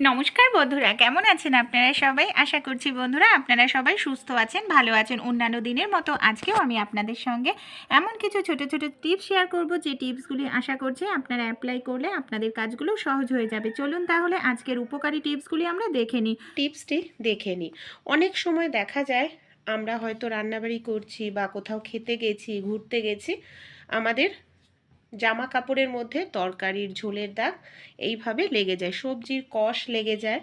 নমস্কার বন্ধুরা, কেমন আছেন আপনারা সবাই? আশা করছি বন্ধুরা আপনারা সবাই সুস্থ আছেন, ভালো আছেন। অন্যান্য দিনের মতো আজকেও আমি আপনাদের সঙ্গে এমন কিছু ছোট ছোট টিপস শেয়ার করব, যে টিপসগুলি আশা করছি আপনারা অ্যাপ্লাই করলে আপনাদের কাজগুলো সহজ হয়ে যাবে। চলুন তাহলে আজকের উপকারী টিপসগুলি আমরা দেখে নিই। টিপসটি দেখে নিই। অনেক সময় দেখা যায়, আমরা হয়তো রান্নাবাড়ি করছি বা কোথাও খেতে গেছি, ঘুরতে গেছি, আমাদের জামা কাপড়ের মধ্যে তরকারির ঝোলের দাগ এইভাবে লেগে যায়, সবজির কষ লেগে যায়।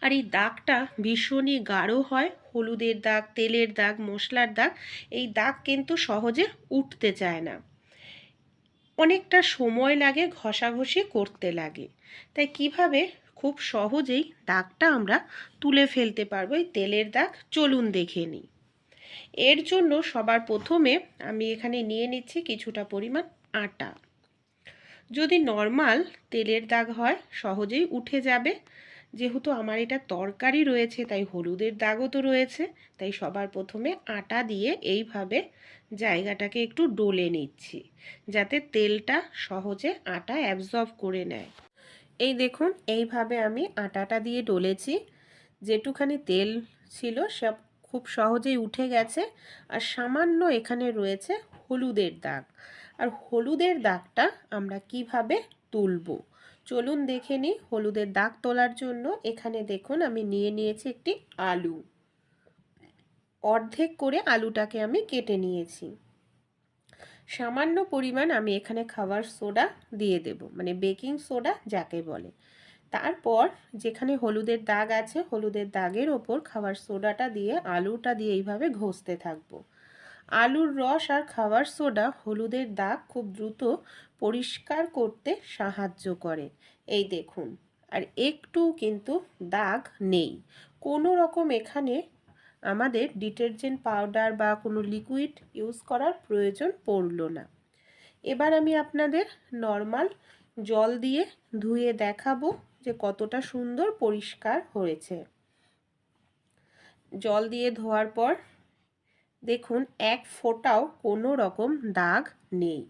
আর এই দাগটা ভীষণই গাঢ় হয়, হলুদের দাগ, তেলের দাগ, মশলার দাগ, এই দাগ কিন্তু সহজে উঠতে চায় না। অনেকটা সময় লাগে ঘষাঘষি করতে লাগে। তাই কীভাবে? খুব সহজেই দাগটা আমরা তুলে ফেলতে পারব। এই তেলের দাগ, চলুন দেখে নিই। এর জন্য সবার প্রথমে আমি এখানে নিয়ে নিচ্ছি কিছুটা পরিমাণ আটা। যদি নর্মাল তেলের দাগ হয়, সহজেই উঠে যাবে। যেহেতু আমার এটা তরকারি রয়েছে, তাই হলুদের দাগও তো রয়েছে, তাই সবার প্রথমে আটা দিয়ে এইভাবে জায়গাটাকে একটু ডলে নিচ্ছি, যাতে তেলটা সহজে আটা অ্যাবজর্ব করে নেয়। এই দেখুন, এইভাবে আমি আটাটা দিয়ে ডলেছি। যেটুখানি তেল ছিল সব খুব সহজেই উঠে গেছে আর সামান্য এখানে রয়েছে হলুদের দাগ। আর হলুদের দাগটা আমরা কীভাবে তুলব? চলুন দেখে নিই হলুদের দাগ তোলার জন্য। এখানে দেখুন, আমি নিয়ে নিয়েছি একটি আলু। অর্ধেক করে আলুটাকে আমি কেটে নিয়েছি। সামান্য পরিমাণ আমি এখানে খাবার সোডা দিয়ে দেব মানে বেকিং সোডা যাকে বলে। তারপর যেখানে হলুদের দাগ আছে, হলুদের দাগের ওপর খাবার সোডাটা দিয়ে, আলুটা দিয়ে এইভাবে ঘষতে থাকব। আলুর রস আর খাবার সোডা হলুদের দাগ খুব দ্রুত পরিষ্কার করতে সাহায্য করে। এই দেখুন, আর একটু কিন্তু দাগ নেই। কোনো রকম এখানে আমাদের ডিটারজেন্ট পাউডার বা কোনো লিকুইড ইউজ করার প্রয়োজন পড়ল না। এবার আমি আপনাদের নর্মাল জল দিয়ে ধুয়ে দেখাবো। যে কতটা সুন্দর পরিষ্কার হয়েছে। জল দিয়ে ধোয়ার পর দেখুন এক ফোটাও কোনো রকম দাগ নেই।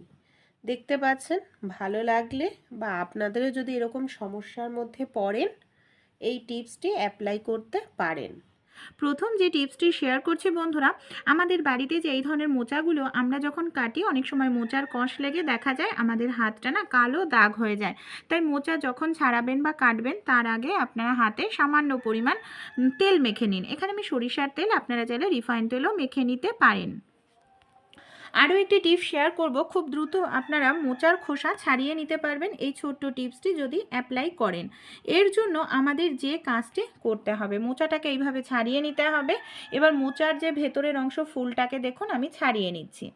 দেখতে পাচ্ছেন? ভালো লাগলে বা আপনাদেরও যদি এরকম সমস্যার মধ্যে পড়েন, এই টিপসটি অ্যাপ্লাই করতে পারেন। প্রথম যে টিপসটি শেয়ার করছি বন্ধুরা, আমাদের বাড়িতে যে এই ধরনের মোচাগুলো আমরা যখন কাটি, অনেক সময় মোচার কষ লেগে দেখা যায় আমাদের হাতটা না কালো দাগ হয়ে যায়। তাই মোচা যখন ছাড়াবেন বা কাটবেন, তার আগে আপনারা হাতে সামান্য পরিমাণ তেল মেখে নিন। এখানে আমি সরিষার তেল আপনারা চাইলে রিফাইন তেলও মেখে নিতে পারেন। আরও একটি টিপস শেয়ার করব, খুব দ্রুত আপনারা মোচার খোসা ছাড়িয়ে নিতে পারবেন। এই ছোট্ট টিপসটি যদি অ্যাপ্লাই করেন, এর জন্য আমাদের যে কাজটি করতে হবে, মোচাটাকে এইভাবে ছাড়িয়ে নিতে হবে। এবার মোচার যে ভেতরের অংশ, ফুলটাকে দেখুন, আমি ছাড়িয়ে নিচ্ছি।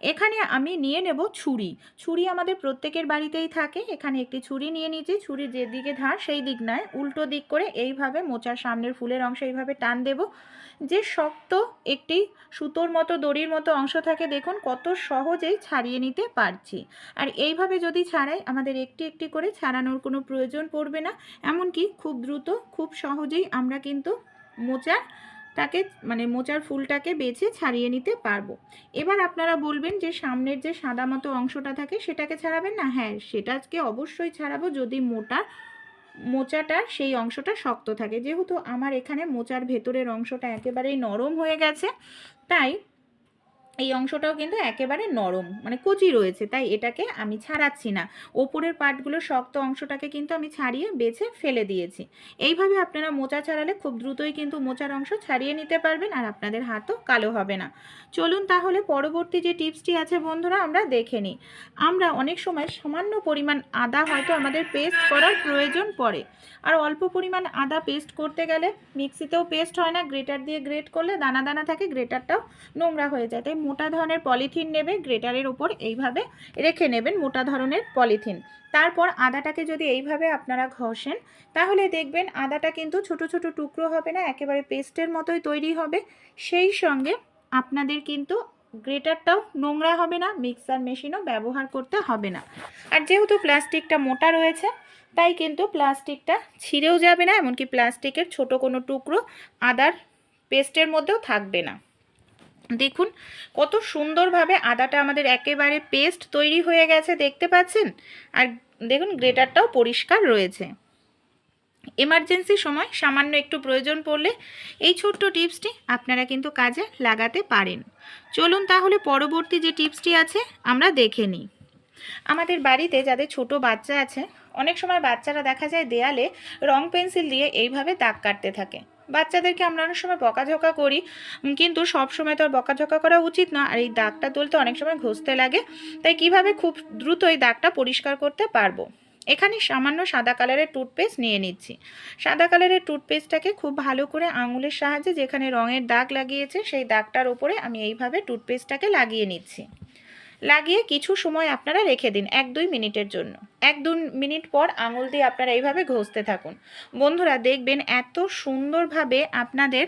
এখানে আমি নিয়ে নেব ছুরি। ছুরি আমাদের প্রত্যেকের বাড়িতেই থাকে। এখানে একটি ছুরি নিয়ে নিয়েছি। ছুরি যেদিকে ধার, সেই দিক নয়। উল্টো দিক করে এইভাবে মোচার সামনের ফুলের অংশ এইভাবে টান দেব। যে শক্ত একটি সুতোর মতো, দড়ির মতো অংশ থাকে, দেখুন কত সহজেই ছাড়িয়ে নিতে পারছি। আর এইভাবে যদি ছাড়াই, আমাদের একটি একটি করে ছাড়ানোর কোনো প্রয়োজন পড়বে না। এমনকি খুব দ্রুত, খুব সহজেই আমরা কিন্তু মোচার তাকে মানে মোচার ফুলটাকে বেছে ছাড়িয়ে নিতে পারব। এবার আপনারা বলবেন যে সামনের যে সাদা মতো অংশটা থাকে সেটাকে ছাড়াবেন না? হ্যাঁ সেটাকে অবশ্যই ছাড়াবো যদি মোটা মোচাটার সেই অংশটা শক্ত থাকে। যেহেতু আমার এখানে মোচার ভেতরের অংশটা একেবারেই নরম হয়ে গেছে, তাই এই অংশটাও কিন্তু একেবারে নরম মানে কচি রয়েছে, তাই এটাকে আমি ছাড়াচ্ছি না। ওপরের পার্টগুলো শক্ত অংশটাকে কিন্তু আমি ছাড়িয়ে বেছে ফেলে দিয়েছি। এইভাবে আপনারা মোচা ছাড়ালে খুব দ্রুতই কিন্তু মোচার অংশ ছাড়িয়ে নিতে পারবেন আর আপনাদের হাতও কালো হবে না। চলুন তাহলে পরবর্তী যে টিপসটি আছে বন্ধুরা, আমরা দেখে নিই। আমরা অনেক সময় সামান্য পরিমাণ আদা হয়তো আমাদের পেস্ট করার প্রয়োজন পড়ে। আর অল্প পরিমাণ আদা পেস্ট করতে গেলে মিক্সিতেও পেস্ট হয় না, গ্রেটার দিয়ে গ্রেট করলে দানা দানা থাকে, গ্রেটারটাও নোংরা হয়ে যায়। তাই মোটা ধরনের পলিথিন নেবে, গ্রেটারের ওপর এইভাবে রেখে নেবেন মোটা ধরনের পলিথিন। তারপর আদাটাকে যদি এইভাবে আপনারা ঘষেন, তাহলে দেখবেন আদাটা কিন্তু ছোট ছোট টুকরো হবে না, একেবারে পেস্টের মতোই তৈরি হবে। সেই সঙ্গে আপনাদের কিন্তু গ্রেটারটাও নোংরা হবে না মিক্সার মেশিনও ব্যবহার করতে হবে না। আর যেহেতু প্লাস্টিকটা মোটা রয়েছে তাই কিন্তু প্লাস্টিকটা ছিঁড়েও যাবে না, এমনকি প্লাস্টিকের ছোট কোনো টুকরো আদার পেস্টের মধ্যেও থাকবে না। দেখুন, কত সুন্দরভাবে আদাটা আমাদের একেবারে পেস্ট তৈরি হয়ে গেছে, দেখতে পাচ্ছেন? আর দেখুন, গ্রেটারটাও পরিষ্কার রয়েছে। এমার্জেন্সি সময় সামান্য একটু প্রয়োজন পড়লে এই ছোট্ট টিপসটি আপনারা কিন্তু কাজে লাগাতে পারেন। চলুন তাহলে পরবর্তী যে টিপসটি আছে, আমরা দেখে নিই। আমাদের বাড়িতে যাদের ছোট বাচ্চা আছে, অনেক সময় বাচ্চারা দেখা যায় দেয়ালে রং পেন্সিল দিয়ে এইভাবে দাগ কাটতে থাকে। বাচ্চাদেরকে আমরা অনেক সময় বকাঝকা করি কিন্তু সব সময় তো আর বকাঝকা করা উচিত না। আর এই দাগটা তুলতে অনেক সময় ঘষতে লাগে, তাই কীভাবে খুব দ্রুত এই দাগটা পরিষ্কার করতে পারব? এখানে সামান্য সাদা কালারের টুথপেস্ট নিয়ে নিচ্ছি। সাদা কালারের টুথপেস্টটাকে খুব ভালো করে আঙুলের সাহায্যে যেখানে রঙের দাগ লাগিয়েছে, সেই দাগটার ওপরে আমি এইভাবে টুথপেস্টটাকে লাগিয়ে নিচ্ছি। লাগিয়ে কিছু সময় আপনারা রেখে দিন, এক দুই মিনিটের জন্য। এক দু মিনিট পর আঙুল দিয়ে আপনারা এইভাবে ঘষতে থাকুন। বন্ধুরা, দেখবেন এত সুন্দরভাবে আপনাদের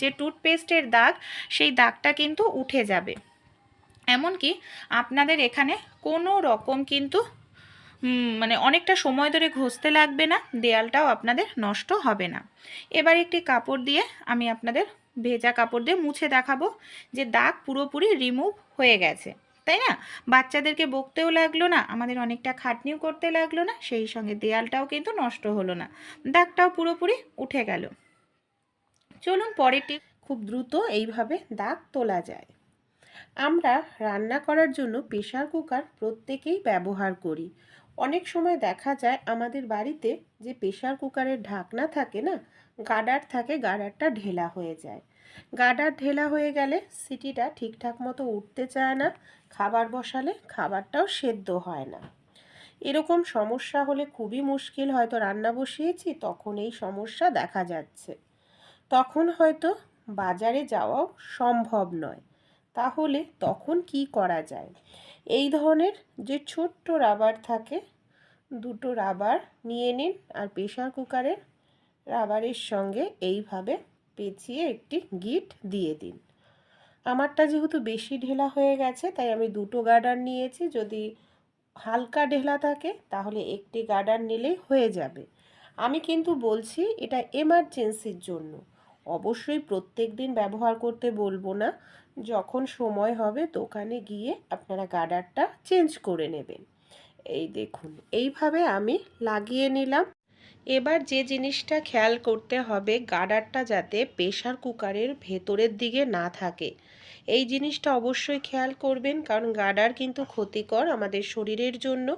যে টুথপেস্টের দাগ, সেই দাগটা কিন্তু উঠে যাবে। এমনকি আপনাদের এখানে কোনো রকম কিন্তু মানে অনেকটা সময় ধরে ঘষতে লাগবে না, দেয়ালটাও আপনাদের নষ্ট হবে না। এবার একটি কাপড় দিয়ে আমি আপনাদের ভেজা কাপড় দিয়ে মুছে দেখাবো যে দাগ পুরোপুরি রিমুভ হয়ে গেছে। তাই না? বাচ্চাদেরকে বকতেও লাগল না, আমাদের অনেকটা খাটনিও করতে লাগল না, সেই সঙ্গে দেয়ালটাও কিন্তু নষ্ট হলো না। দাগটাও পুরোপুরি উঠে গেল। চলুন পরেরটি খুব দ্রুত এইভাবে দাগ তোলা যায়। আমরা রান্না করার জন্য প্রেশার কুকার প্রত্যেকেই ব্যবহার করি। অনেক সময় দেখা যায় আমাদের বাড়িতে যে প্রেশার কুকারের ঢাকনা থাকে না, গাডার থাকে গার্ডারটা ঢেলা হয়ে যায়। গার্ডার ঢেলা হয়ে গেলে সিটিটা ঠিকঠাক মতো উঠতে চায় না, খাবার বসালে খাবারটাও সেদ্ধ হয় না। এরকম সমস্যা হলে খুবই মুশকিল, হয়তো রান্না বসিয়েছি, তখন এই সমস্যা দেখা যাচ্ছে। তখন হয়তো বাজারে যাওয়াও সম্ভব নয়। তাহলে তখন কি করা যায়? এই ধরনের যে ছোট্ট রাবার থাকে, দুটো রাবার নিয়ে নিন আর প্রেশার কুকারের রাবারের সঙ্গে এইভাবে পেঁচিয়ে একটি গিট দিয়ে দিন। আমারটা যেহেতু বেশি ঢেলা হয়ে গেছে, তাই আমি দুটো গার্ডার নিয়েছি। যদি হালকা ঢেলা থাকে, তাহলে একটি গার্ডার নিলেই হয়ে যাবে। আমি কিন্তু বলছি, এটা এমার্জেন্সির জন্য। অবশ্যই প্রত্যেক দিন ব্যবহার করতে বলব না। যখন সময় হবে, দোকানে গিয়ে আপনারা গার্ডারটা চেঞ্জ করে নেবেন। এই দেখুন, এইভাবে আমি লাগিয়ে নিলাম। এবার যে জিনিসটা খেয়াল করতে হবে গার্ডারটা যাতে প্রেশার কুকারের ভেতরের দিকে না থাকে। এই জিনিসটা অবশ্যই খেয়াল করবেন, কারণ গার্ডার কিন্তু ক্ষতিকর আমাদের শরীরের জন্য।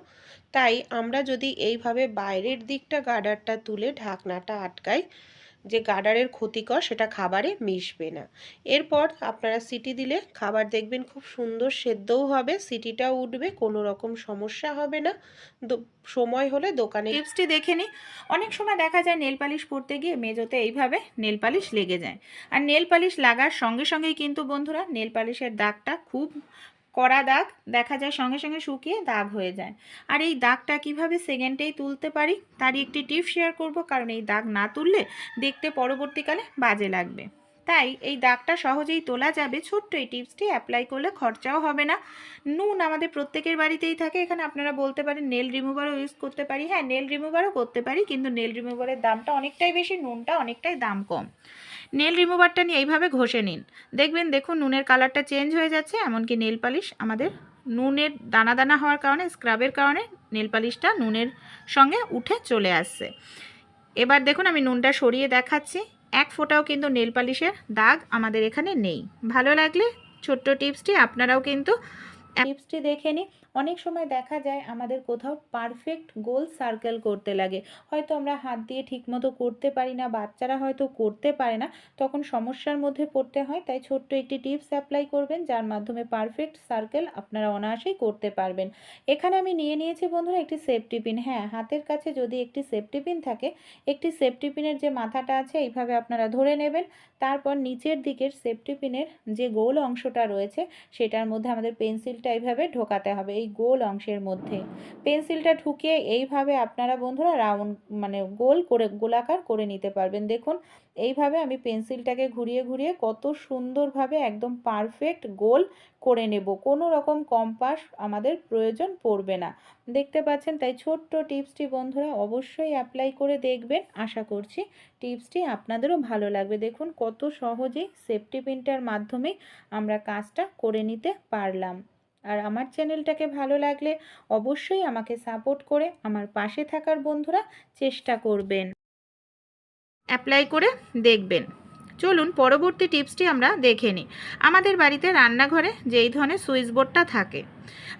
তাই আমরা যদি এইভাবে বাইরের দিকটা গার্ডারটা তুলে ঢাকনাটা আটকাই যে গার্ডারের ক্ষতিকর সেটা খাবারে মিশবে না। এরপর আপনারা সিটি দিলে খাবার দেখবেন খুব সুন্দর সেদ্ধও হবে, সিটিটাও উঠবে, কোনো রকম সমস্যা হবে না। সময় হলে দোকানে টিপসটি দেখে নিই। অনেক সময় দেখা যায় নেল পালিশ পরতে গিয়ে মেজোতে এইভাবে নেল পালিশ লেগে যায়। আর নেল পালিশ লাগার সঙ্গে সঙ্গেই কিন্তু বন্ধুরা, নেল পালিশের দাগটা খুব কড়া দাগ দেখা যায় সঙ্গে সঙ্গে শুকিয়ে দাগ হয়ে যায়। আর এই দাগটা কীভাবে সেকেন্ডেই তুলতে পারি তারই একটি টিপ শেয়ার করব, কারণ এই দাগ না তুললে দেখতে পরবর্তীকালে বাজে লাগবে। তাই এই দাগটা সহজেই তোলা যাবে। ছোট্ট এই টিপসটি অ্যাপ্লাই করলে খরচাও হবে না। নুন আমাদের প্রত্যেকের বাড়িতেই থাকে, এখানে আপনারা বলতে পারেন নেল রিমুভারও ইউজ করতে পারি। হ্যাঁ নেল রিমুভারও করতে পারি, কিন্তু নেল রিমুভারের দামটা অনেকটাই বেশি, নুনটা অনেকটাই দাম কম। নেল রিমুভারটা নিয়ে এইভাবে ঘষে নিন। দেখবেন, দেখুন, নুনের কালারটা চেঞ্জ হয়ে যাচ্ছে, এমনকি নেল পালিশ আমাদের নুনের দানা দানা হওয়ার কারণে, স্ক্রাবের কারণে নেল পালিশটা নুনের সঙ্গে উঠে চলে আসছে। এবার দেখুন, আমি নুনটা সরিয়ে দেখাচ্ছি। এক ফোঁটাও কিন্তু নেল পালিশের দাগ আমাদের এখানে নেই। ভালো লাগলে ছোট্ট টিপসটি, আপনারাও কিন্তু টিপসটি দেখে নিই অনেক সময় দেখা যায় আমাদের কোথাও পারফেক্ট গোল সার্কেল করতে লাগে। হয়তো আমরা হাত দিয়ে ঠিকমতো করতে পারি না, বাচ্চারা হয়তো করতে পারে না, তখন সমস্যার মধ্যে পড়তে হয়। তাই ছোট্ট একটি টিপস অ্যাপ্লাই করবেন, যার মাধ্যমে পারফেক্ট সার্কেল আপনারা অনায়াসেই করতে পারবেন। এখানে আমি নিয়ে নিয়েছি বন্ধুরা একটি সেফটি পিন হ্যাঁ হাতের কাছে যদি একটি সেফটি পিন থাকে, একটি সেফটি পিনের যে মাথাটা আছে, এইভাবে আপনারা ধরে নেবেন। তারপর নিচের দিকের সেফটি পিনের যে গোল অংশটা রয়েছে, সেটার মধ্যে আমাদের পেন্সিলটা এইভাবে ঢোকাতে হবে। এই গোল অংশের মধ্যে। পেন্সিলটা ঢুকিয়ে এইভাবে আপনারা বন্ধুরা রাউন্ড মানে গোল করে, গোলাকার করে নিতে পারবেন। দেখুন, এইভাবে আমি পেন্সিলটাকে ঘুরিয়ে ঘুরিয়ে কত সুন্দরভাবে একদম পারফেক্ট গোল করে নেব। কোনো রকম কম্পাস আমাদের প্রয়োজন পড়বে না। দেখতে পাচ্ছেন, তাই ছোট্ট টিপসটি বন্ধুরা অবশ্যই অ্যাপ্লাই করে দেখবেন। আশা করছি টিপসটি আপনাদেরও ভালো লাগবে। দেখুন, কত সহজেই সেফটি পিনটার মাধ্যমে আমরা কাজটা করে নিতে পারলাম। আর আমার চ্যানেলটাকে ভালো লাগলে অবশ্যই আমাকে সাপোর্ট করে আমার পাশে থাকার বন্ধুরা চেষ্টা করবেন। অ্যাপ্লাই করে দেখবেন। চলুন পরবর্তী টিপসটি আমরা দেখে নিই। আমাদের বাড়িতে রান্নাঘরে যেই ধরনের সুইচ বোর্ডটা থাকে,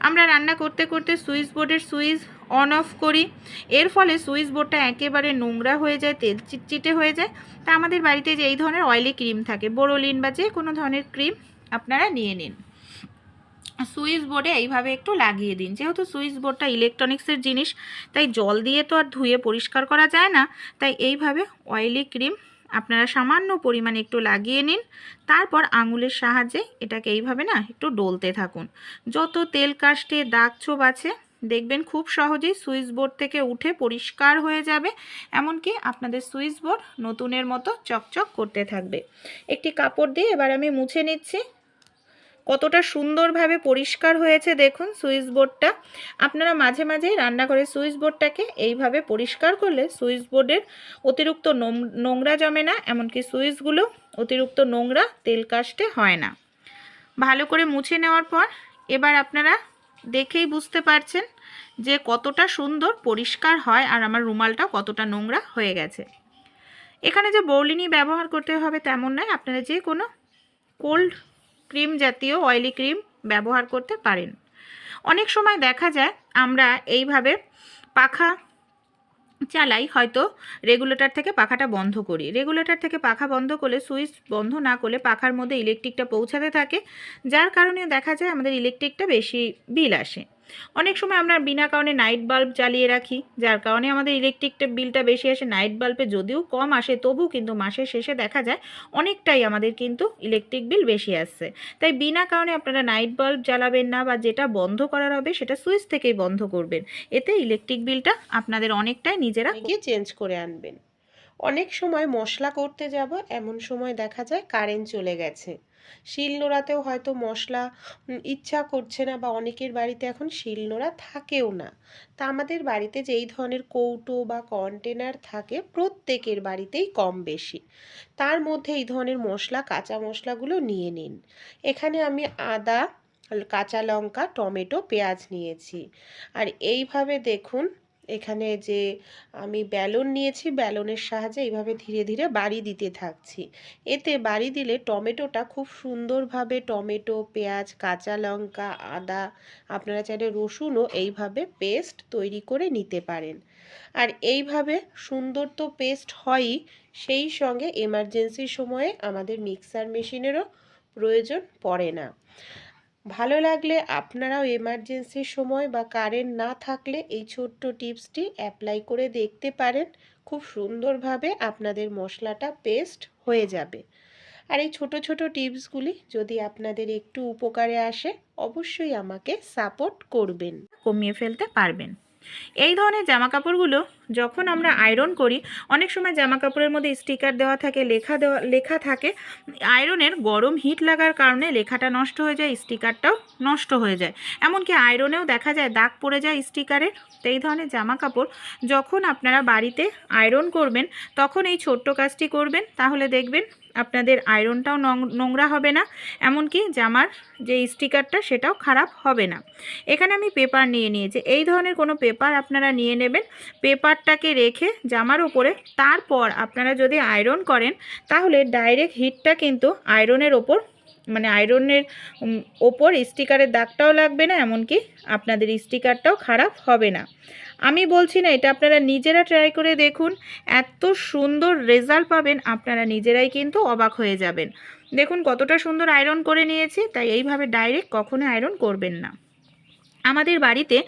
আমরা রান্না করতে করতে সুইচ বোর্ডের সুইচ অন অফ করি। এর ফলে সুইচ বোর্ডটা একেবারে নোংরা হয়ে যায়, তেল চিটচিটে হয়ে যায়। তা আমাদের বাড়িতে যে এই ধরনের অয়েলি ক্রিম থাকে বোরোলিন বা যে কোনো ধরনের ক্রিম আপনারা নিয়ে নিন। সুইচ বোর্ডে এইভাবে একটু লাগিয়ে দিন। যেহেতু সুইচ বোর্ডটা ইলেকট্রনিক্সের জিনিস, তাই জল দিয়ে তো আর ধুয়ে পরিষ্কার করা যায় না। তাই এইভাবে অয়েলি ক্রিম আপনারা সামান্য পরিমাণে একটু লাগিয়ে নিন। তারপর আঙুলের সাহায্যে এটাকে এইভাবে না একটু ডলতে থাকুন। যত তেল কাস্টে দাগ ছোপ আছে, দেখবেন খুব সহজেই সুইচ বোর্ড থেকে উঠে পরিষ্কার হয়ে যাবে। এমনকি আপনাদের সুইচ বোর্ড নতুনের মতো চকচক করতে থাকবে। একটি কাপড় দিয়ে এবার আমি মুছে নিচ্ছি। কতটা সুন্দরভাবে পরিষ্কার হয়েছে দেখুন সুইচ বোর্ডটা। আপনারা মাঝে মাঝেই রান্নাঘরের সুইচ বোর্ডটাকে এইভাবে পরিষ্কার করলে সুইচ বোর্ডের অতিরিক্ত নোংরা জমে না, এমনকি সুইচগুলো অতিরিক্ত নোংরা, তেল কাস্টে হয় না। ভালো করে মুছে নেওয়ার পর এবার আপনারা দেখেই বুঝতে পারছেন যে কতটা সুন্দর পরিষ্কার হয় আর আমার রুমালটা কতটা নোংরা হয়ে গেছে। এখানে যে বৌলিনি ব্যবহার করতে হবে তেমন নয়, আপনারা যে কোনো কোল্ড ক্রিম জাতীয় অয়েলি ক্রিম ব্যবহার করতে পারেন। অনেক সময় দেখা যায় আমরা এইভাবে পাখা চালাই, হয়তো রেগুলেটর থেকে পাখাটা বন্ধ করি। রেগুলেটর থেকে পাখা বন্ধ করলে সুইচ বন্ধ না করলে পাখার মধ্যে ইলেকট্রিকটা পৌঁছাতে থাকে। যার কারণে দেখা যায় আমাদের ইলেকট্রিকটা বেশি বিল আসে। অনেক সময় আমরা বিনা কারণে নাইট বাল্ব জ্বালিয়ে রাখি, যার কারণে আমাদের ইলেকট্রিকটা বিলটা বেশি আসে নাইট বাল্বে যদিও কম আসে তবু কিন্তু মাসের শেষে দেখা যায় অনেকটাই আমাদের কিন্তু ইলেকট্রিক বিল বেশি আসছে। তাই বিনা কারণে আপনারা নাইট বাল্ব জ্বালাবেন না বা যেটা বন্ধ করার হবে সেটা সুইচ থেকেই বন্ধ করবেন। এতে ইলেকট্রিক বিলটা আপনাদের অনেকটাই নিজেরা গিয়ে চেঞ্জ করে আনবেন। অনেক সময় মশলা করতে যাব, এমন সময় দেখা যায় কারেন্ট চলে গেছে। শিলনোড়াতেও হয়তো মশলা ইচ্ছা করছে না বা অনেকের বাড়িতে এখন শিলনোড়া থাকেও না। তা আমাদের বাড়িতে যেই ধরনের কৌটো বা কন্টেনার থাকে প্রত্যেকের বাড়িতেই কম বেশি। তার মধ্যে এই ধরনের মশলা, কাঁচা মশলাগুলো নিয়ে নিন। এখানে আমি আদা, কাঁচা লঙ্কা, টমেটো, পেঁয়াজ নিয়েছি। আর এইভাবে দেখুন এখানে যে আমি ব্যালন নিয়েছি, ব্যালনের সাহায্যে এইভাবে ধীরে ধীরে বাড়ি দিতে থাকছি। এতে বাড়ি দিলে টমেটোটা খুব সুন্দরভাবে টমেটো, পেঁয়াজ, কাঁচা লঙ্কা, আদা, আপনারা চাইলে রসুনও এইভাবে পেস্ট তৈরি করে নিতে পারেন। আর এইভাবে সুন্দর তো পেস্ট হয়ই, সেই সঙ্গে এমার্জেন্সির সময়ে আমাদের মিক্সার মেশিনেরও প্রয়োজন পড়ে না। ভালো লাগলে আপনারাও এমার্জেন্সির সময় বা কারেন্ট না থাকলে এই ছোট্ট টিপসটি অ্যাপ্লাই করে দেখতে পারেন। খুব সুন্দরভাবে আপনাদের মশলাটা পেস্ট হয়ে যাবে। আর এই ছোট ছোটো টিপসগুলি যদি আপনাদের একটু উপকারে আসে, অবশ্যই আমাকে সাপোর্ট করবেন। কমিয়ে ফেলতে পারবেন। এই ধরনের জামা কাপড়গুলো যখন আমরা আয়রন করি, অনেক সময় জামা কাপড়ের মধ্যে স্টিকার দেওয়া থাকে, লেখা দেওয়া, লেখা থাকে আয়রনের গরম হিট লাগার কারণে লেখাটা নষ্ট হয়ে যায় স্টিকারটাও নষ্ট হয়ে যায়। এমনকি আয়রনেও দেখা যায় দাগ পড়ে যায় স্টিকারের তো এই ধরনের জামা কাপড় যখন আপনারা বাড়িতে আয়রন করবেন, তখন এই ছোট্ট কাজটি করবেন। তাহলে দেখবেন আপনাদের আয়রনটাও নোংরা হবে না, এমনকি জামার যে স্টিকারটা সেটাও খারাপ হবে না। এখানে আমি পেপার নিয়ে নিয়েছি। এই ধরনের কোনো পেপার আপনারা নিয়ে নেবেন। পেপারটাকে রেখে জামার উপরে, তারপর আপনারা যদি আয়রন করেন, তাহলে ডাইরেক্ট হিটটা কিন্তু আয়রনের ওপর মানে আয়রনের ওপর স্টিকারের দাগটাও লাগবে না, এমনকি আপনাদের স্টিকারটাও খারাপ হবে না। আমি বলছি না, এটা আপনারা নিজেরা ট্রাই করে দেখুন। এত সুন্দর রেজাল্ট পাবেন, আপনারা নিজেরাই কিন্তু অবাক হয়ে যাবেন। দেখুন কতটা সুন্দর আয়রন করে নিয়েছি, তাই এইভাবে ডাইরেক্ট কখনো আয়রন করবেন না। আমাদের বাড়িতে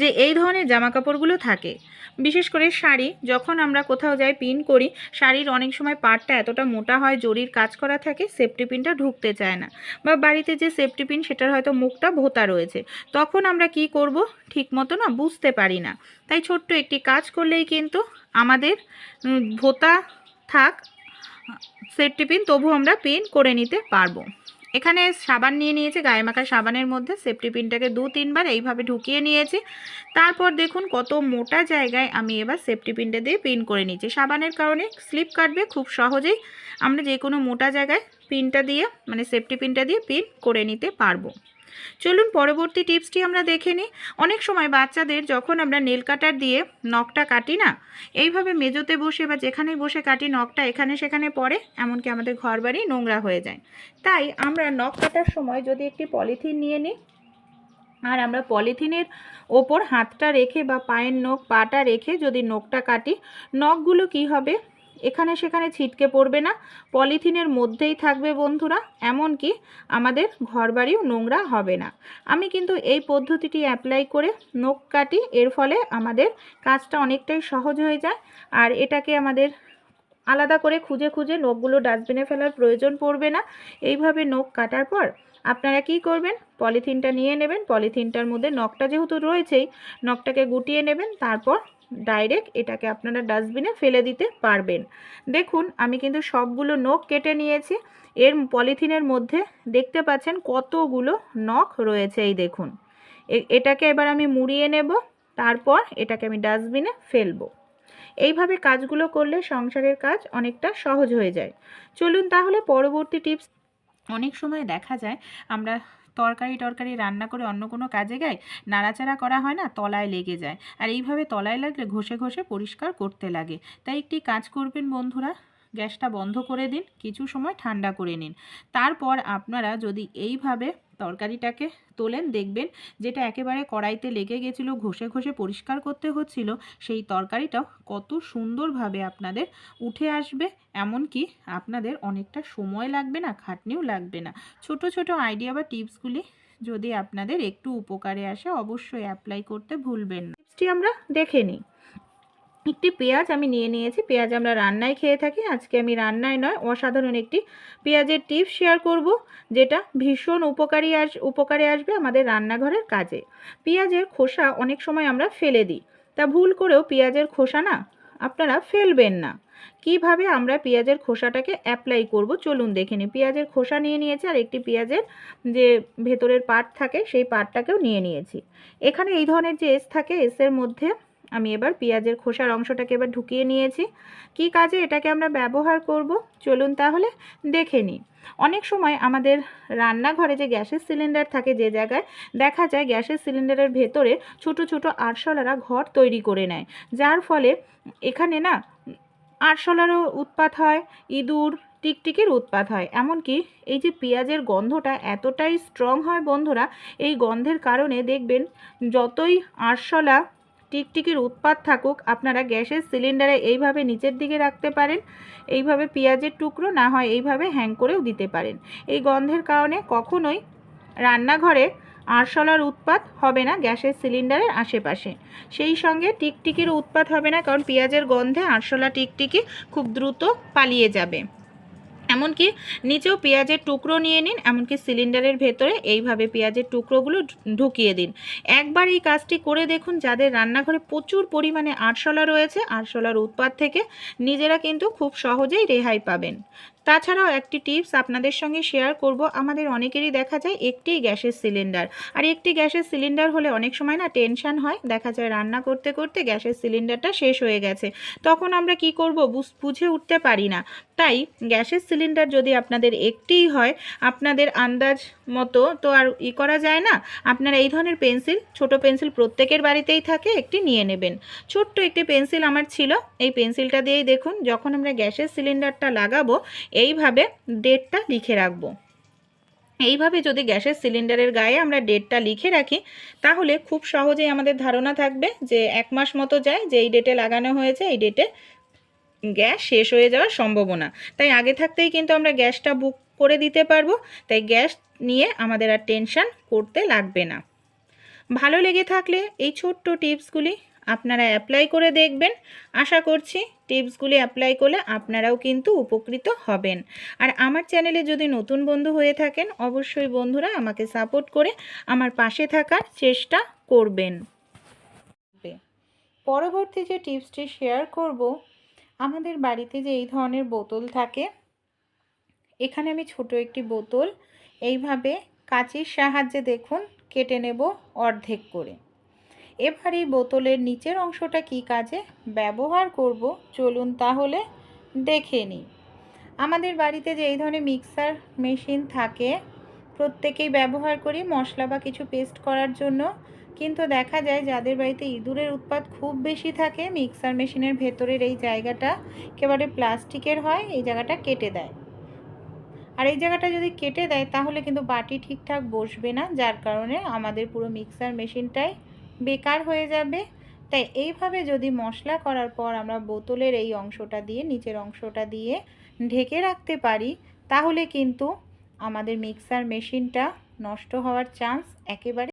যে এই ধরনের জামা কাপড়গুলো থাকে বিশেষ করে শাড়ি, যখন আমরা কোথাও যাই পিন করি, শাড়ির অনেক সময় পাড়টা এতটা মোটা হয়, জরির কাজ করা থাকে সেফটি পিনটা ঢুকতে চায় না। বা বাড়িতে যে সেফটি পিন সেটার হয়তো মুখটা ভোতা রয়েছে। তখন আমরা কি করব? ঠিক মতো না, বুঝতে পারি না। তাই ছোট্ট একটি কাজ করলেই কিন্তু আমাদের ভোতা থাক সেফটি পিন তবু আমরা পিন করে নিতে পারব। এখানে সাবান নিয়ে নিয়েছি, গায়ে মাখা সাবানের মধ্যে সেফটি পিনটাকে দু তিনবার এইভাবে ঢুকিয়ে নিয়েছি। তারপর দেখুন কত মোটা জায়গায় আমি এবার সেফটি পিনটা দিয়ে পিন করে নিয়েছি। সাবানের কারণে স্লিপ কাটবে খুব সহজেই। আমরা যে কোনো মোটা জায়গায় পিনটা দিয়ে মানে সেফটি পিনটা দিয়ে পিন করে নিতে পারব। চলুন পরবর্তী টিপসটি আমরা দেখে নিই। অনেক সময় বাচ্চাদের যখন আমরা নেল কাটার দিয়ে নখটা কাটি না, এইভাবে মেজোতে বসে বা যেখানে বসে কাটি নখটা এখানে সেখানে পড়ে, এমনকি আমাদের ঘর বাড়ি নোংরা হয়ে যায়। তাই আমরা নখ কাটার সময় যদি একটি পলিথিন নিয়ে নিই, আর আমরা পলিথিনের ওপর হাতটা রেখে বা পায়ের নখ পাটা রেখে যদি নখটা কাটি, নখগুলো কি হবে? এখানে সেখানে ছিটকে পড়বে না। পলিথিনের মধ্যেই থাকবে বন্ধুরা। এমনকি আমাদের ঘরবাড়িও নোংরা হবে না। আমি কিন্তু এই পদ্ধতিটি অ্যাপ্লাই করে নখ কাটি, এর ফলে আমাদের কাজটা অনেকটাই সহজ হয়ে যায়। আর এটাকে আমাদের আলাদা করে খুঁজে খুঁজে নখগুলো ডাস্টবিনে ফেলার প্রয়োজন পড়বে না। এইভাবে নখ কাটার পর আপনারা কি করবেন? পলিথিনটা নিয়ে নেবেন। পলিথিনটার মধ্যে নখটা যেহেতু রয়েছেই, নখটাকে গুটিয়ে নেবেন। তারপর ডাইরেক্ট এটাকে আপনারা ডাস্টবিনে ফেলে দিতে পারবেন। দেখুন, আমি কিন্তু সবগুলো নখ কেটে নিয়েছি। এর পলিথিনের মধ্যে দেখতে পাচ্ছেন কতগুলো নখ রয়েছে, এই দেখুন। এটাকে এবার আমি মুড়িয়ে নেব, তারপর এটাকে আমি ডাস্টবিনে ফেলব। এইভাবে কাজগুলো করলে সংসারের কাজ অনেকটা সহজ হয়ে যায়। চলুন তাহলে পরবর্তী টিপস অনেক সময় দেখা যায় আমরা তরকারি টরকারি রান্না করে অন্য কোনো কাজে গায়ে, নাড়াচাড়া করা হয় না, তলায় লেগে যায়। আর এইভাবে তলায় লাগলে ঘষে ঘষে পরিষ্কার করতে লাগে। তাই একটি কাজ করবেন বন্ধুরা, গ্যাসটা বন্ধ করে দিন, কিছু সময় ঠান্ডা করে নিন। তারপর আপনারা যদি এইভাবে তরকারিটাকে তোলেন, দেখবেন যেটা একেবারে কড়াইতে লেগে গেছিল, ঘষে ঘষে পরিষ্কার করতে হচ্ছিল, সেই তরকারিটাও কত সুন্দরভাবে আপনাদের উঠে আসবে, এমনকি আপনাদের অনেকটা সময় লাগবে না, খাটনিও লাগবে না। ছোট ছোট আইডিয়া বা টিপসগুলি যদি আপনাদের একটু উপকারে আসে, অবশ্যই অ্যাপ্লাই করতে ভুলবেন না। টিপসটি আমরা দেখে নিই। একটি পেঁয়াজ আমি নিয়ে নিয়েছি। পেঁয়াজ আমরা রান্নায় খেয়ে থাকি। আজকে আমি রান্নায় নয়, অসাধারণ একটি পেঁয়াজের টিপস শেয়ার করব, যেটা ভীষণ উপকারী আস, উপকারে আসবে আমাদের রান্নাঘরের কাজে। পেঁয়াজের খোসা অনেক সময় আমরা ফেলে দিই। তা ভুল করেও পেঁয়াজের খোসা না, আপনারা ফেলবেন না। কীভাবে আমরা পেঁয়াজের খোসাটাকে অ্যাপ্লাই করব? চলুন দেখে নিই। পেঁয়াজের খোসা নিয়ে নিয়েছি আর একটি পেঁয়াজের যে ভেতরের পার্ট থাকে, সেই পার্টটাকেও নিয়ে নিয়েছি। এখানে এই ধরনের যে এস থাকে, এসের মধ্যে আমি এবার পেঁয়াজের খোসার অংশটাকে এবার ঢুকিয়ে নিয়েছি। কি কাজে এটাকে আমরা ব্যবহার করব? চলুন তাহলে দেখে নিই। অনেক সময় আমাদের রান্নাঘরে যে গ্যাসের সিলিন্ডার থাকে যে জায়গায়, দেখা যায় গ্যাসের সিলিন্ডারের ভেতরে ছোট ছোট আরশোলারা ঘর তৈরি করে নেয়। যার ফলে এখানে না আরশোলারও উৎপাত হয়, ইঁদুর, টিকটিকির উৎপাত হয়। এমনকি এই যে পেঁয়াজের গন্ধটা এতটাই স্ট্রং হয় বন্ধুরা, এই গন্ধের কারণে দেখবেন যতই আরশোলা টিকটিকির উৎপাত থাকুক, আপনারা গ্যাসের সিলিন্ডারে এইভাবে নিচের দিকে রাখতে পারেন, এইভাবে পেঁয়াজের টুকরো না হয় এইভাবে হ্যাং করেও দিতে পারেন। এই গন্ধের কারণে কখনোই রান্নাঘরে আরশোলার উৎপাত হবে না গ্যাসের সিলিন্ডারের আশেপাশে। সেই সঙ্গে টিকটিকির উৎপাত হবে না, কারণ পেঁয়াজের গন্ধে আরশোলা টিকটিকি খুব দ্রুত পালিয়ে যাবে। এমনকি নিচেও পেঁয়াজের টুকরো নিয়ে নিন, এমনকি সিলিন্ডারের ভেতরে এইভাবে পেঁয়াজের টুকরোগুলো ঢুকিয়ে দিন। একবার এই কাজটি করে দেখুন, যাদের রান্নাঘরে প্রচুর পরিমাণে আরশোলা রয়েছে, আরশোলার উৎপাত থেকে নিজেরা কিন্তু খুব সহজেই রেহাই পাবেন। তাছাড়াও একটি টিপস আপনাদের সঙ্গে শেয়ার করব, আমাদের অনেকেরই দেখা যায় একটি গ্যাসের সিলিন্ডার। আর একটি গ্যাসের সিলিন্ডার হলে অনেক সময় না টেনশন হয়, দেখা যায় রান্না করতে করতে গ্যাসের সিলিন্ডারটা শেষ হয়ে গেছে। তখন আমরা কি করব বুঝে উঠতে পারি না। তাই গ্যাসের সিলিন্ডার যদি আপনাদের একটিই হয়, আপনাদের আন্দাজ মতো তো আর ই করা যায় না। আপনারা এই ধরনের পেন্সিল, ছোট পেন্সিল প্রত্যেকের বাড়িতেই থাকে, একটি নিয়ে নেবেন। ছোট্ট একটি পেন্সিল আমার ছিল। এই পেন্সিলটা দিয়েই দেখুন, যখন আমরা গ্যাসের সিলিন্ডারটা লাগাবো, এইভাবে ডেটটা লিখে রাখব। এইভাবে যদি গ্যাসের সিলিন্ডারের গায়ে আমরা ডেটটা লিখে রাখি, তাহলে খুব সহজেই আমাদের ধারণা থাকবে যে এক মাস মতো যায় যে এই ডেটে লাগানো হয়েছে, এই ডেটে গ্যাস শেষ হয়ে যাওয়ার সম্ভাবনা। তাই আগে থাকতেই কিন্তু আমরা গ্যাসটা বুক করে দিতে পারব। তাই গ্যাস নিয়ে আমাদের আর টেনশন করতে লাগবে না। ভালো লেগে থাকলে এই ছোট্ট টিপসগুলি আপনারা অ্যাপ্লাই করে দেখবেন। আশা করছি টিপসগুলি অ্যাপ্লাই করলে আপনারাও কিন্তু উপকৃত হবেন। আর আমার চ্যানেলে যদি নতুন বন্ধু হয়ে থাকেন, অবশ্যই বন্ধুরা আমাকে সাপোর্ট করে আমার পাশে থাকার চেষ্টা করবেন। পরবর্তী যে টিপসটি শেয়ার করব আমাদের বাড়িতে যে এই ধরনের বোতল থাকে, এখানে আমি ছোট একটি বোতল, এইভাবে কাঁচির সাহায্যে দেখুন কেটে নেব অর্ধেক করে। এবার এই বোতলের নিচের অংশটা কি কাজে ব্যবহার করব, চলুন তাহলে দেখে নিই। আমাদের বাড়িতে যে এই ধরনের মিক্সার মেশিন থাকে, প্রত্যেকেই ব্যবহার করি মশলা বা কিছু পেস্ট করার জন্য। কিন্তু দেখা যায় যাদের বাড়িতে ইঁদুরের উৎপাত খুব বেশি থাকে, মিক্সার মেশিনের ভেতরের এই জায়গাটা একেবারে প্লাস্টিকের হয়, এই জায়গাটা কেটে দেয়। আর এই জায়গাটা যদি কেটে দেয়, তাহলে কিন্তু বাটি ঠিকঠাক বসবে না, যার কারণে আমাদের পুরো মিক্সার মেশিনটাই বেকার হয়ে যাবে। তাই এইভাবে যদি মশলা করার পর আমরা বোতলের এই অংশটা দিয়ে, নিচের অংশটা দিয়ে ঢেকে রাখতে পারি, তাহলে কিন্তু আমাদের মিক্সার মেশিনটা নষ্ট হওয়ার চান্স একেবারে